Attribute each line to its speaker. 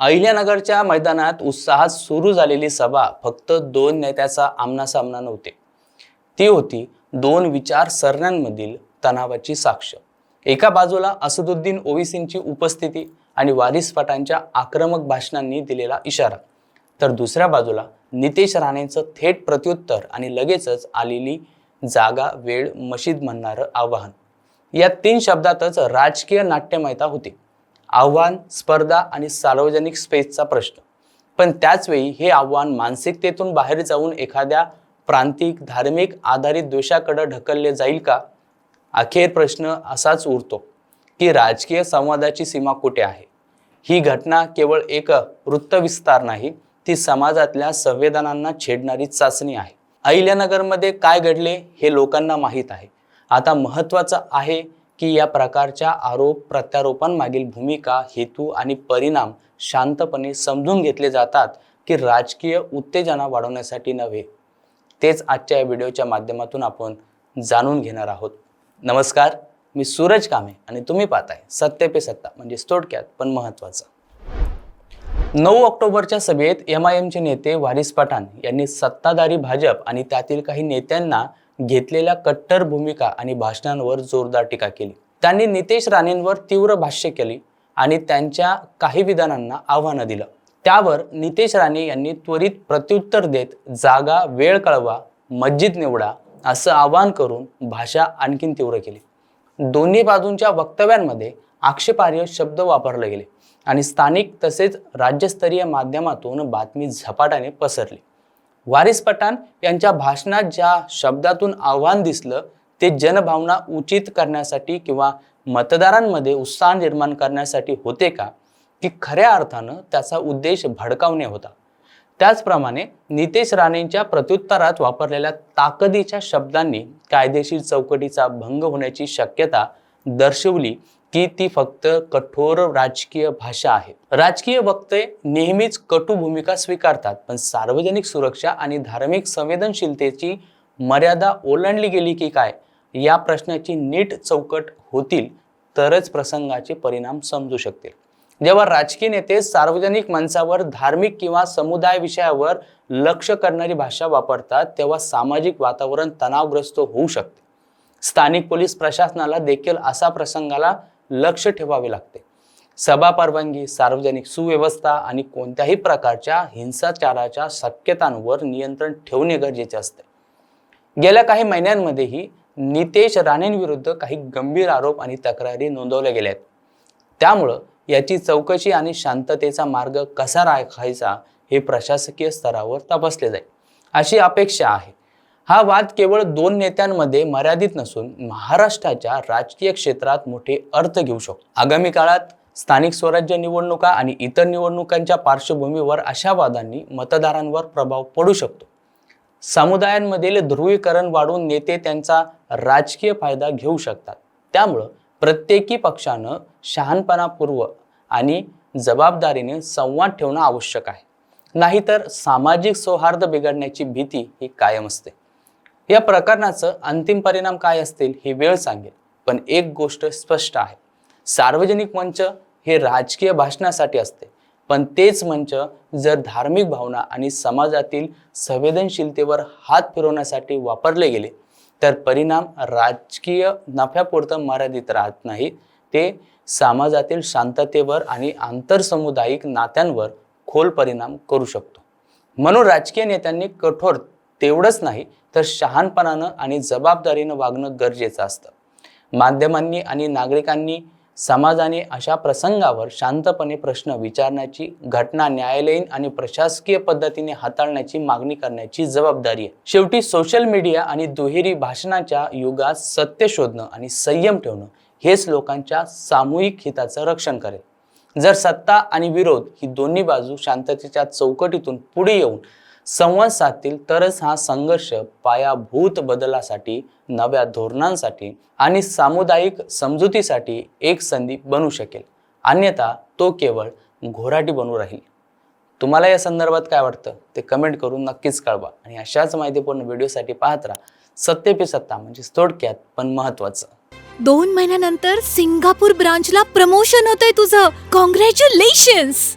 Speaker 1: अहिल्यानगरच्या मैदानात उत्साहात सुरू झालेली सभा फक्त दोन नेत्याचा आमनासामना नव्हते. ती होती दोन विचार सरण्यांमधील तणावाची साक्ष. एका बाजूला असदुद्दीन ओवीसींची उपस्थिती आणि वारिस आक्रमक भाषणांनी दिलेला इशारा. तर दुसऱ्या बाजूला नितेश राणेंचं थेट प्रत्युत्तर आणि लगेचच आलेली जागा वेळ मशीद म्हणणारं आवाहन. या तीन शब्दातच राजकीय नाट्यमयता होती. आव्हान स्पर्धा आणि सार्वजनिक स्पेसचा प्रश्न. पण त्याचवेळी हे आव्हान मानसिकतेतून बाहेर जाऊन एखाद्या प्रांतिक धार्मिक आधारित द्वेषाकडे ढकलले जाईल का? अखेर प्रश्न असाच उरतो की राजकीय संवादाची सीमा कुठे आहे? ही घटना केवळ एक वृत्तविस्तार नाही ती समाजातल्या संवेदनांना छेडणारी चाचणी आहे. अहिल्यानगरमध्ये काय घडले हे लोकांना माहीत आहे. आता महत्त्वाचं आहे की या प्रकारच्या आरोप प्रत्यारोपांमागील भूमिका हेतू आणि परिणाम शांतपणे समजून घेतले जातात की राजकीय उत्तेजना वाढवण्यासाठी नव्हे. तेच आजच्या या व्हिडिओच्या माध्यमातून आपण जाणून घेणार आहोत. नमस्कार मी सूरज कामे आणि तुम्ही पाहताय सत्य पे सत्ता म्हणजे थोडक्यात पण महत्त्वाचं. नऊ ऑक्टोबरच्या सभेत एम आय एमचे नेते वारिस पठाण यांनी सत्ताधारी भाजप आणि त्यातील काही नेत्यांना घेतलेल्या कट्टर भूमिका आणि भाषणांवर जोरदार टीका केली. त्यांनी नितेश राणेंवर तीव्र भाष्य केली आणि त्यांच्या काही विधानांना आव्हानं दिलं. त्यावर नितेश राणे यांनी त्वरित प्रत्युत्तर देत जागा वेळ कळवा मस्जिद निवडा असं आवाहन करून भाषा आणखीन तीव्र केली. दोन्ही बाजूंच्या वक्तव्यांमध्ये आक्षेपार्ह शब्द वापरले गेले आणि स्थानिक तसेच राज्यस्तरीय माध्यमातून बातमी झपाट्याने पसरली. वारिस पठाण यांच्या भाषणात ज्या शब्दातून आव्हान दिसलं ते जनभावना उचित करण्यासाठी किंवा मतदारांमध्ये उत्साह निर्माण करण्यासाठी होते का? की खऱ्या अर्थानं त्याचा उद्देश भडकावणे होता. त्याचप्रमाणे नितेश राणेंच्या प्रत्युत्तरात वापरलेल्या ताकदीच्या शब्दांनी कायदेशीर चौकटीचा भंग होण्याची शक्यता दर्शवली की ती फक्त कठोर राजकीय भाषा आहे. राजकीय वक्ते नेहमीच कटू भूमिका स्वीकारतात पण सार्वजनिक सुरक्षा आणि धार्मिक संवेदनशीलतेची मर्यादा ओलांडली गेली की काय या प्रश्नाची नीट चौकट होतील तरच प्रसंगाचे परिणाम समजू शकतील. जेव्हा राजकीय नेते सार्वजनिक मंचावर धार्मिक किंवा समुदाय विषयावर लक्ष करणारी भाषा वापरतात तेव्हा सामाजिक वातावरण तणावग्रस्त होऊ शकते. स्थानिक पोलीस प्रशासनाला देखील असा प्रसंगाला लक्ष ठेवावे लागते. सभा परवानगी सार्वजनिक सुव्यवस्था आणि कोणत्याही प्रकारच्या हिंसाचाराच्या शक्यतांवर नियंत्रण ठेवणे गरजेचे असते. गेल्या काही महिन्यांमध्येही नितेश राणेंविरुद्ध काही गंभीर आरोप आणि तक्रारी नोंदवल्या गेल्या आहेत. त्यामुळं याची चौकशी आणि शांततेचा मार्ग कसा राखायचा हे प्रशासकीय स्तरावर तपासले जाईल. अशी अपेक्षा आहे. हा वाद केवळ दोन नेत्यांमध्ये मर्यादित नसून महाराष्ट्राच्या राजकीय क्षेत्रात मोठे अर्थ घेऊ शकतो. आगामी काळात स्थानिक स्वराज्य निवडणुका आणि इतर निवडणुकांच्या पार्श्वभूमीवर अशा वादांनी मतदारांवर प्रभाव पडू शकतो. समुदायांमधील ध्रुवीकरण वाढून नेते त्यांचा राजकीय फायदा घेऊ शकतात. त्यामुळं प्रत्येकी पक्षानं शहाणपणापूर्व आणि जबाबदारीने संवाद ठेवणं आवश्यक आहे. नाहीतर सामाजिक सौहार्द बिघडण्याची भीती ही कायम असते. या प्रकरणाचं अंतिम परिणाम काय असतील ही वेळ सांगेल. पण एक गोष्ट स्पष्ट आहे. सार्वजनिक मंच हे राजकीय भाषणासाठी असते. पण तेच मंच जर धार्मिक भावना आणि समाजातील संवेदनशीलतेवर हात फिरवण्यासाठी वापरले गेले तर परिणाम राजकीय नफ्यापुरतं मर्यादित राहत नाही. ते समाजातील शांततेवर आणि आंतरसमुदायिक नात्यांवर खोल परिणाम करू शकतो. म्हणून राजकीय नेत्यांनी कठोर तेवढंच नाही तर शहाणपणानं आणि जबाबदारीनं वागणं गरजेचं असतं. माध्यमांनी आणि नागरिकांनी समाजाने अशा प्रसंगावर शांतपणे प्रश्न विचारण्याची घटना न्यायालयीन आणि प्रशासकीय पद्धतीने हाताळण्याची मागणी करण्याची जबाबदारी आहे. शेवटी सोशल मीडिया आणि दुहेरी भाषणाच्या युगात सत्य शोधणं आणि संयम ठेवणं हेच लोकांच्या सामूहिक हिताचं रक्षण करेल. जर सत्ता आणि विरोध ही दोन्ही बाजू शांततेच्या चौकटीतून पुढे येऊन संवाद साधतील तरच हा संघर्ष पायाभूत बदलासाठी नव्या धोरणांसाठी आणि सामुदायिक समजुतीसाठी एक संधी बनू शकेल. अन्यथा तो केवळ घोराटी बनू राहील. तुम्हाला या संदर्भात काय वाटतं? ते कमेंट करून नक्कीच कळवा आणि अशाच माहितीपूर्ण व्हिडिओसाठी पाहत राहा. सत्य पे सत्ता म्हणजे थोडक्यात पण महत्त्वाचं.
Speaker 2: दोन महिन्यानंतर सिंगापूर ब्रांचला प्रमोशन होतंय तुझं. कॉंग्रॅच्युलेशन्स